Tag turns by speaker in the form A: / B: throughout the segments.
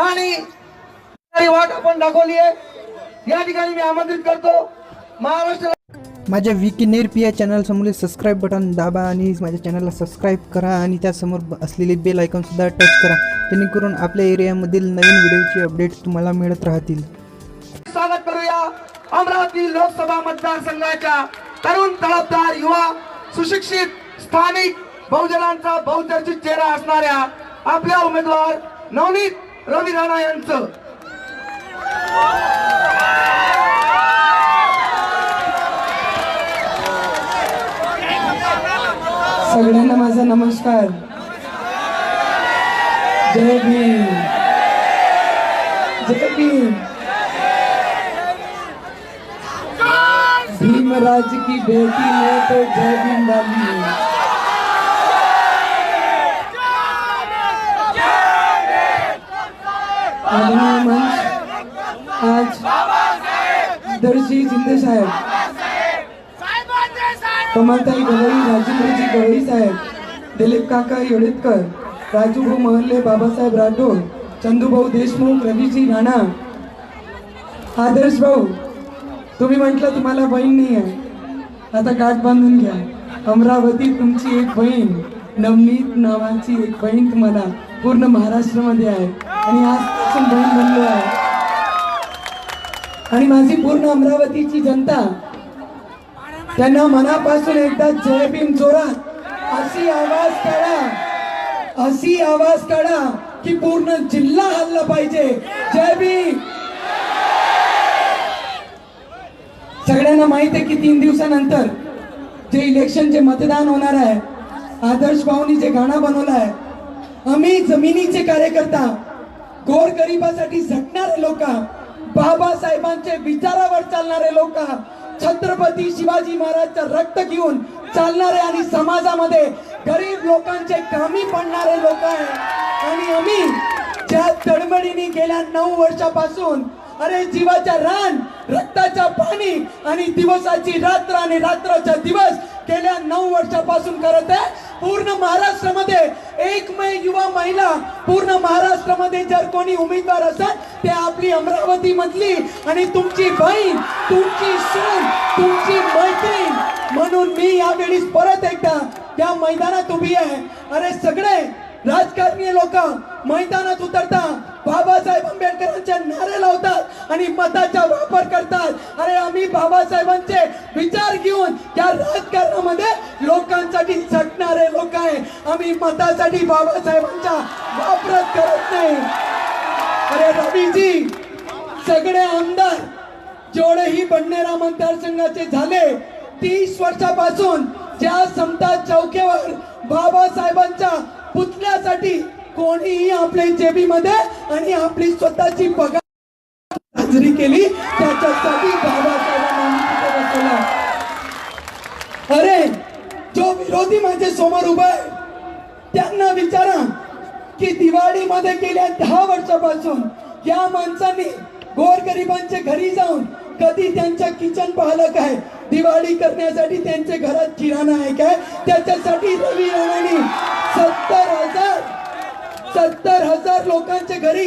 A: आणि वाट आपण दाखवली आहे. या ठिकाणी मी आमंत्रित करतो. महाराष्ट्र
B: माझ्या विकी नेरपी या चॅनल समोर सबस्क्राईब बटन दाबा आणि माझ्या चॅनलला सबस्क्राईब करा आणि त्यासमोर असलेले बेल आयकॉनसुद्धा टच करा. जेणेकरून आपल्या एरियामधील नवीन व्हिडिओचे अपडेट्स तुम्हाला मिळत राहतील.
A: स्वागत करूया अमरावती लोकसभा मतदारसंघाच्या तरुण तळपदार युवा सुशिक्षित स्थानिक बहुजनांचा बहुचर्चित चेहरा असणाऱ्या आपल्या उमेदवार नवनीत रवी राणा यांचं
C: सगळ्यांना माझा नमस्कार. जय भीम. जय भीम. भीमराज की बेटी में तो जय भीम वाली है मंच आज दर्शी शिंदे साहेब कमलताई गवळी राजेंद्रजी गवळी साहेब दिलीप काका येळेतकर राजूभाऊ महल्ले बाबासाहेब राठोड चंदूभाऊ देशमुख रवीजी राणा आदर्श भाऊ तुम्ही म्हटलं तुम्हाला बहीण नाही आहे. आता गाठ बांधून घ्या. अमरावती तुमची एक बहीण नवनीत नावाची एक बहीण तुम्हाला पूर्ण महाराष्ट्रामध्ये आहे. आणि आजपासून बहीण बनलो आहे. आणि माझी पूर्ण अमरावतीची जनता त्यांना मनापासून एकदा जय भीम जोरात. अशी आवाज काढा. अशी आवाज काढा की पूर्ण जिल्हा हल्ला पाहिजे. जय भीम. सगळ्यांना माहीत आहे की तीन दिवसानंतर जे इलेक्शन जे मतदान होणार आहे आदर्श भाऊनी जे गाणं बनवलं आहे आम्ही जमिनीचे कार्यकर्ता गोरगरिबासाठी झटणारे लोक बाबासाहेबांचे विचारावर चालणारे लोक छत्रपती शिवाजी महाराजचं रक्त घेऊन चालणारे आणि समाजामध्ये गरीब लोकांचे कामी पडणारे लोक आहे आणि आम्ही ज्या तडमडीने गेल्या नऊ वर्षापासून अरे जीवाच्या रान रक्ताच्या पाणी आणि दिवसाची रात्र आणि रात्राचा दिवस गेल्या नऊ वर्षापासून करत आहे. पूर्ण महाराष्ट्रामध्ये एक युवा महिला पूर्ण महाराष्ट्रामध्ये जर कोणी उमेदवार असेल ते आपली अमरावती मधली आणि तुमची बहीण तुमची सून तुमची मैत्रीण. म्हणून मी यावेळी परत एकदा या मैदानात उभी आहे. अरे सगळे राजकारणी लोक मैदानात उतरतात. बाबासाहेब आंबेडकरांचे नारे लावतात आणि मताचा वापर करतात. अरे आम्ही बाबासाहेबांचे विचार घेऊन या राजकारणामध्ये लोकांसाठी झटणारे लोक आहे. आम्ही मतासाठी बाबासाहेबांचा वापरच करत नाही. अरे रवीजी सगळे आमदार जेवढेही बंडेरा मतदारसंघाचे झाले तीस वर्षापासून ज्या समता चौकेवर बाबासाहेबांच्या पुतण्यासाठी कोणीही आपल्या जेबीमध्ये आणि आपली स्वतःची पगार साजरी केली त्याच्यासाठी बाबासाहेबांना अरे जो विरोधी माझे समोर उभा आहे त्यांना विचारा की दिवाळीमध्ये गेल्या दहा वर्षापासून या माणसांनी गोरगरिबांच्या घरी जाऊन कधी त्यांच्या किचन पाहिलं काय दिवाळी करण्यासाठी त्यांचे घरात किराणा आहे काय? त्याच्यासाठी रवी राणाने सत्तर हजार सत्तर हजार लोकांच्या घरी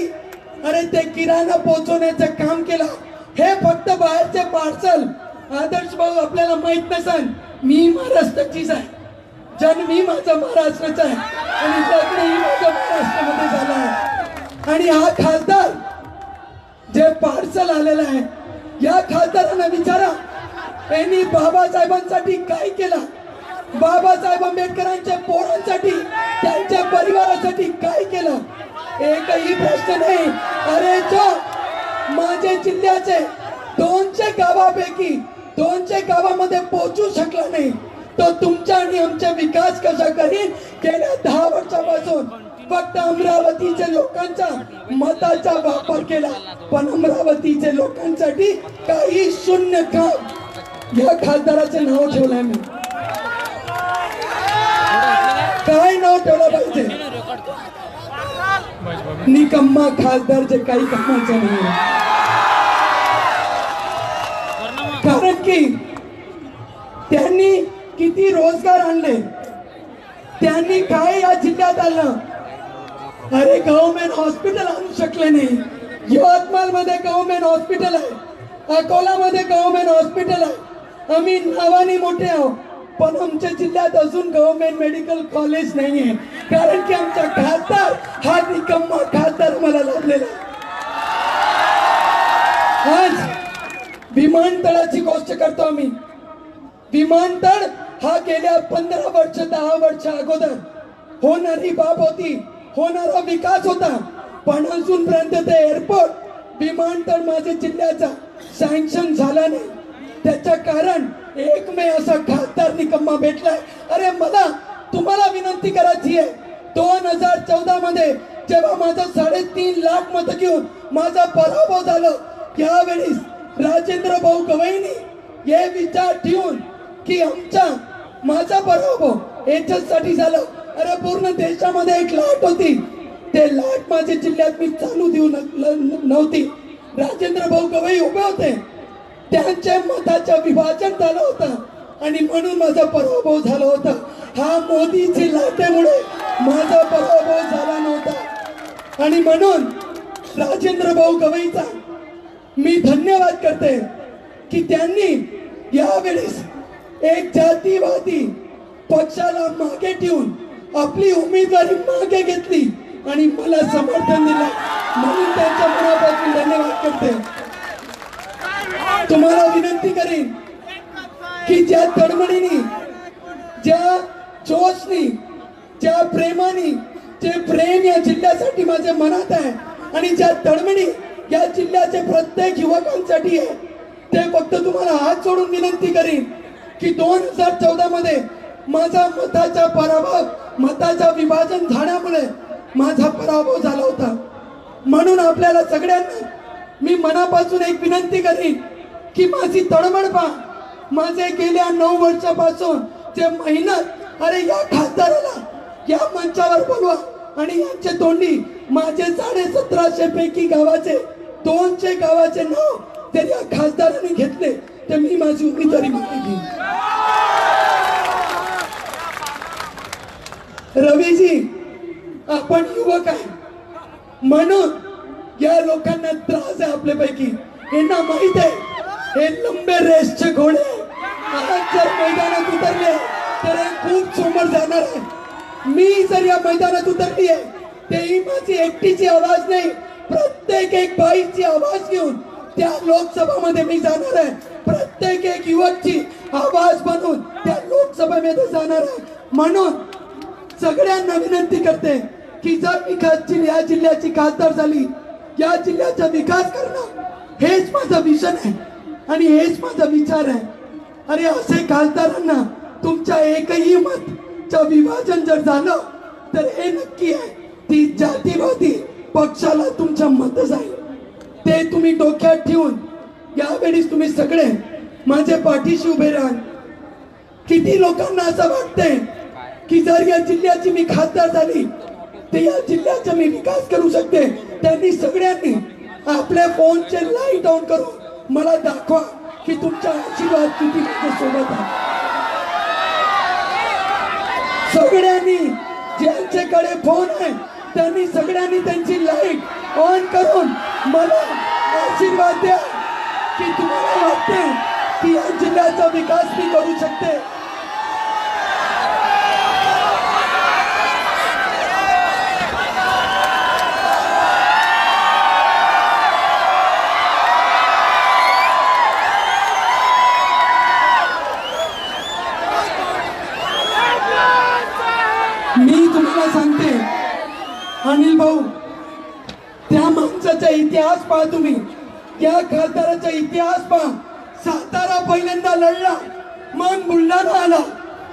C: अरे ते किराणा पोहोचवण्याचं काम केलं. हे फक्त बाहेरचे पार्सल आदर्श भाऊ आपल्याला माहीत नसन मी महाराष्ट्राचीच आहे. जन्मी माझा महाराष्ट्राचा आहे. आणि लग्नही माझं महाराष्ट्रामध्ये झालं आहे. आणि हा खासदार जे पार्सल आलेलं आहे या खासदारांना विचारा. यांनी बाबासाहेबांसाठी काय केलं? बाबासाहेब आंबेडकरांच्या पोरांसाठी त्यांच्या परिवारासाठी काय केलं? एकही प्रश्न नाही. अरे जो माझे जिल्ह्याचे दोनशे गावापैकी दोनशे गावामध्ये पोहोचू शकला नाही. तो तुमच्या आणि आमचा विकास कसा करीन? गेल्या दहा वर्षापासून. फक्त अमरावतीच्या लोकांच्या मताचा वापर केला. पण अमरावतीच्या लोकांसाठी काही शून्य काम. या खासदाराचं नाव ठेवलंय मी. काय नाव ठेवलं पाहिजे? निकम्मा खासदार जे काही कामाचं नाही. कारण की त्यांनी किती रोजगार आणले? त्यांनी काय या जिल्ह्यात आलं अरे गव्हर्नमेंट हॉस्पिटल आणू शकले नाही. यवतमाळमध्ये गव्हर्नमेंट हॉस्पिटल आहे. अकोलामध्ये गव्हर्नमेंट हॉस्पिटल आहे. आम्ही नावाने मोठे आहोत. पण आमच्या जिल्ह्यात अजून गव्हर्नमेंट मेडिकल कॉलेज नाही आहे कारण की आमचा खासदार हा निकम्मा खासदार मला लाभलेला आहे. आज विमानतळाची गोष्ट करतो आम्ही. विमानतळ हा गेल्या पंधरा वर्ष दहा वर्ष अगोदर होणारी बाब होती. होणारा विकास होता. पण अजूनपर्यंत ते एअरपोर्ट विमानतळ माझ्या जिल्ह्याचा सँक्शन झाला नाही. त्याचं कारण एक मे असा खासदार निकम्मा भेटलाय. अरे मला तुम्हाला विनंती करायची आहे. दोन हजार चौदा मध्ये जेव्हा माझं साडेतीन लाख मत घेऊन माझा पराभव झालं यावेळेस राजेंद्र भाऊ गवईनी हे विचार ठेवून की आमचा माझा पराभव याच्यासाठी झालं. अरे पूर्ण देशामध्ये एक लाट होती. ते लाट माझ्या जिल्ह्यात मी चालू देऊ नव्हती. राजेंद्र भाऊ गवई उभे होते. त्यांच्या मताचं विभाजन झालं होतं. आणि म्हणून माझा पराभव झाला होता. हा मोदीची लाटेमुळे माझा पराभव झाला नव्हता. आणि म्हणून राजेंद्र भाऊ गवईचा मी धन्यवाद करते की त्यांनी यावेळेस एक जातीवादी पक्षाला मागे ठेवून आपली उमेदवारी मागे घेतली आणि मला समर्थन दिलं. म्हणून त्यांच्या मनापासून धन्यवाद करते. तुम्हाला विनंती करीन की ज्या तडमडीने ज्या जोशनी ज्या प्रेमाने जे प्रेम या जिल्ह्यासाठी माझ्या मनात आहे आणि ज्या तडमडी या जिल्ह्याचे प्रत्येक युवकांसाठी आहे ते फक्त तुम्हाला हात सोडून विनंती करीन की दोन हजार चौदा मध्ये माझा मताचा पराभव मताचा विभाजन झाल्यामुळे माझा पराभव झाला होता. म्हणून आपल्याला सगळ्यांना मी मनापासून एक विनंती करीन की माझी तडमड पहा. माझे गेल्या नऊ वर्षापासून जे मेहनत अरे या खासदाराला या मंचावर बोलवा आणि यांचे तोंडी माझे साडे सतराशे पैकी गावाचे दोनशे गावाचे नाव जर या खासदारांनी घेतले तर मी माझी उमेदवारी मागे घेईन. रवीजी आपण युवक आहे. म्हणून या लोकांना त्रास आहे आपल्यापैकी. यांना माहीत आहे हे लंबे रेसचे घोडे आहे. आज जर मैदानात उतरले तर हे खूप समोर जाणार आहे. मी जर या मैदानात उतरली आहे तेही माझी एकटीची आवाज नाही. प्रत्येक एक बाईची आवाज घेऊन त्या लोकसभामध्ये मी जाणार आहे. प्रत्येक एक युवकची आवाज बनवून त्या लोकसभेमध्ये जाणार आहे. म्हणून सगळ्यांना विनंती करते की जर मी जिल्ह्या या जिल्ह्याची खासदार झाली या जिल्ह्याचा विकास करणं हेच माझं विजन आहे आणि हेच माझा विचार आहे. अरे असे खासदारांना तुमच्या एकही मतचं विभाजन जर झालं तर हे नक्की आहे. ती जातीवादी पक्षाला तुमचं मत जाईल. ते तुम्ही डोक्यात ठेवून यावेळीस तुम्ही सगळे माझे पाठीशी उभे राहाल. किती लोकांना असं वाटतंय की जर या जिल्ह्याची मी खासदार झाली तर या जिल्ह्याचा मी विकास करू शकते. त्यांनी सगळ्यांनी आपल्या फोनचे लाइट ऑन करून मला दाखवा की तुमचा आशीर्वाद किती माझ्या सोबत आहे. सगळ्यांनी ज्यांच्याकडे फोन आहे त्यांनी सगळ्यांनी त्यांची लाइट ऑन करून मला आशीर्वाद द्या. की तुम्हाला वाटते की या जिल्ह्याचा विकास मी करू शकते? पहा तुम्ही. त्या खासदाराचा इतिहास पहा सातारा पहिल्यांदा लढला मग बुलढाणा आला.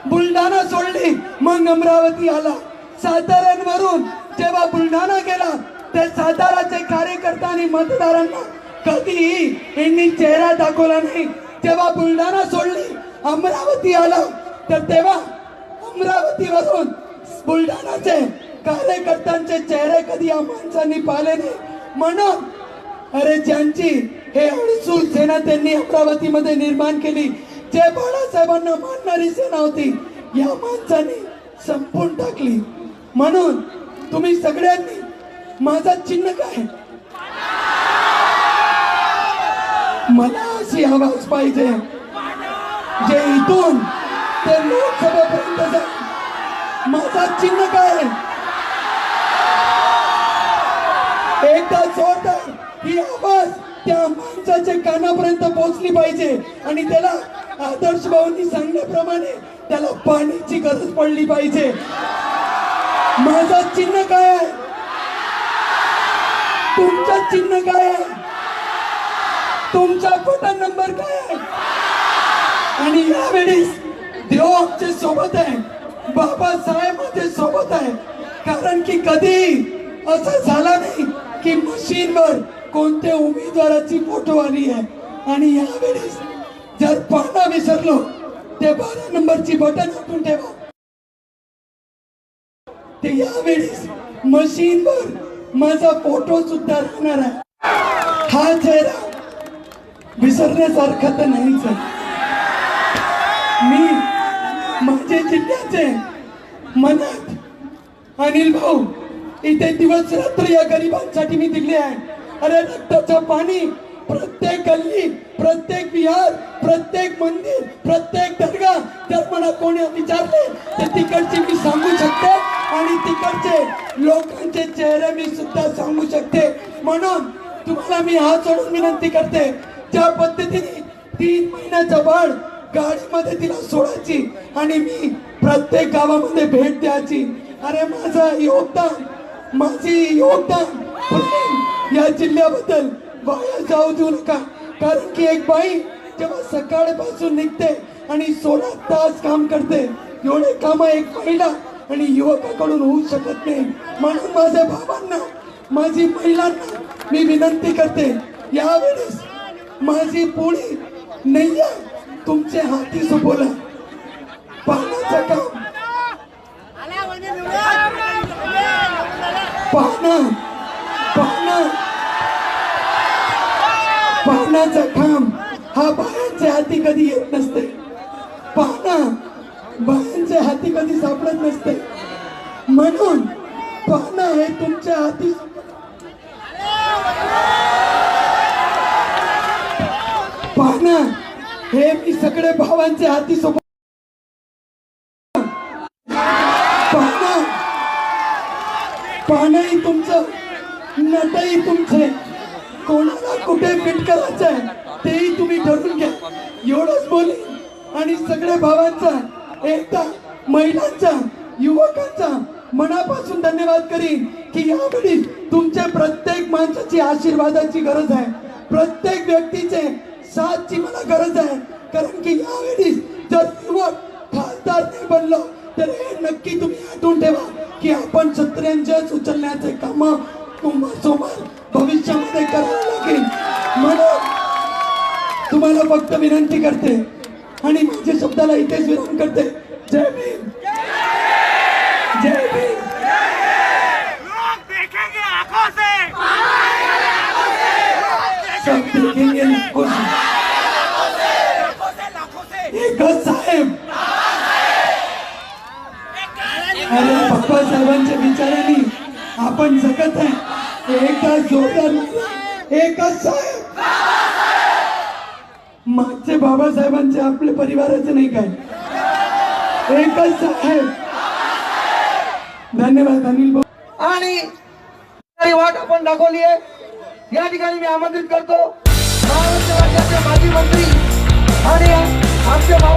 C: बुलढाणा सोडली मग अमरावती आला. साताऱ्यांवरून जेव्हा बुलढाणा गेला त्या साताराचे कार्यकर्ता आणि मतदारांना कधीही यांनी चेहरा दाखवला नाही. जेव्हा बुलढाणा सोडली अमरावती आला तर तेव्हा अमरावतीवरून बुलढाणाचे कार्यकर्त्यांचे चेहरे कधी या माणसांनी पाहिले नाही. म्हणून अरे ज्यांची हे अडसूल सेना त्यांनी अमरावतीमध्ये निर्माण केली जे बाळासाहेबांना मानणारी सेना होती या माणसाने संपून टाकली. म्हणून तुम्ही सगळ्यांनी माझा चिन्ह काय? मला अशी आवाज पाहिजे जे इथून ते लोकसभेपर्यंत जाईल. माझा चिन्ह काय? एकदा जोरदार ही आवाज त्या माणसाच्या कानापर्यंत पोहोचली पाहिजे. आणि त्याला आदर्श भाऊंनी सांगण्याप्रमाणे त्याला पाण्याची गरज पडली पाहिजे. माझा चिन्ह काय आहे? तुमचा चिन्ह काय आहे? तुमचा बटन नंबर काय आहे? आणि यावेळेस देव आमच्यासोबत आहे. बाबासाहेब माझ्या सोबत आहे. कारण की कधी असं झालं नाही की मशीनवर कोणत्या उमेदवाराची फोटो आली आहे? आणि यावेळेस जर पाहणं विसरलो ते बारा नंबरची बटन आपण ठेवा. ते यावेळेस मशीनवर माझा फोटो सुद्धा राहणार आहे. हा चेहरा विसरण्यासारखा तर नाहीच सर मी माझे जिल्ह्याचे मनात अनिल भाऊ इथे दिवस रात्र या गरिबांसाठी मी दिले आहे. अरे रक्ताचं पाणी प्रत्येक गल्ली प्रत्येक विहार प्रत्येक मंदिर प्रत्येक दर्गा जर मला कोणी विचारले तर तिकडचे मी सांगू शकते आणि तिकडचे लोकांचे चेहरे मी सुद्धा सांगू शकते. म्हणून तुम्हाला मी हात सोडून विनंती करते ज्या पद्धतीने तीन महिन्याचा बाळ गाडीमध्ये तिला सोडायची आणि मी प्रत्येक गावामध्ये भेट द्यायची. अरे माझं योगदान माझी योगदान या जिल्ह्याबद्दल वाया जाऊ देऊ नका. कारण की एक बाई जेव्हा सकाळपासून निघते आणि सोळा तास काम करते एवढे काम एक महिला आणि युवकाकडून होऊ शकत नाही. म्हणून माझ्या भावांना माझी महिलांना मी विनंती करते यावेळेस माझी पुढे नैया तुमचे हाती सोपवला. पाण्याचं काम. पाहणं पाण्याचा खांब हा बायांच्या हाती कधी येत नसते. पाहणं बायांच्या हाती कधी सापडत नसते. म्हणून पाहणं हे तुमच्या हाती पाहणं हे मी सगळे भावांच्या हाती सोबत पाहणं पाहणंही तुमचं नटही तुमचे. कोणाला कुठे फिट करायचं आहे तेही तुम्ही ठरवून घ्या. एवढंच बोली. आणि सगळ्या भावांचा एकदा महिलांचा युवकांचा मनापासून धन्यवाद करीन की यावेळी तुमच्या प्रत्येक माणसाची आशीर्वादाची गरज आहे. प्रत्येक व्यक्तीचे साथची मला गरज आहे. कारण की यावेळी जर युवक खासदार नाही बनलो तर हे नक्की तुम्ही आठवून ठेवा की आपण सत्र्यांच्याच उचलण्याचे काम समोर भविष्यामध्ये करावं लागेल. म्हणून तुम्हाला फक्त विनंती करते आणि माझ्या शब्दाला इथेच विराम करते. जय भीम. जय भीम.
D: लोग देखेंगे आंखों से।
C: सब देखेंगे लाखों से.
D: आंखों से। लाखों से
C: एकच साहेब. अरे साहेबांच्या विचारांनी आपण जगत आहे. एकदा जोरदार म्हणा, एकच साहेब. मागचे बाबासाहेबांचे आपले परिवाराचे नाही काय? एकच साहेब. धन्यवाद अनिल भाऊ.
A: आणि वाट आपण दाखवली आहे. या ठिकाणी मी आमंत्रित करतो. महाराष्ट्र राज्याचे माजी मंत्री आणि आमचे भाऊ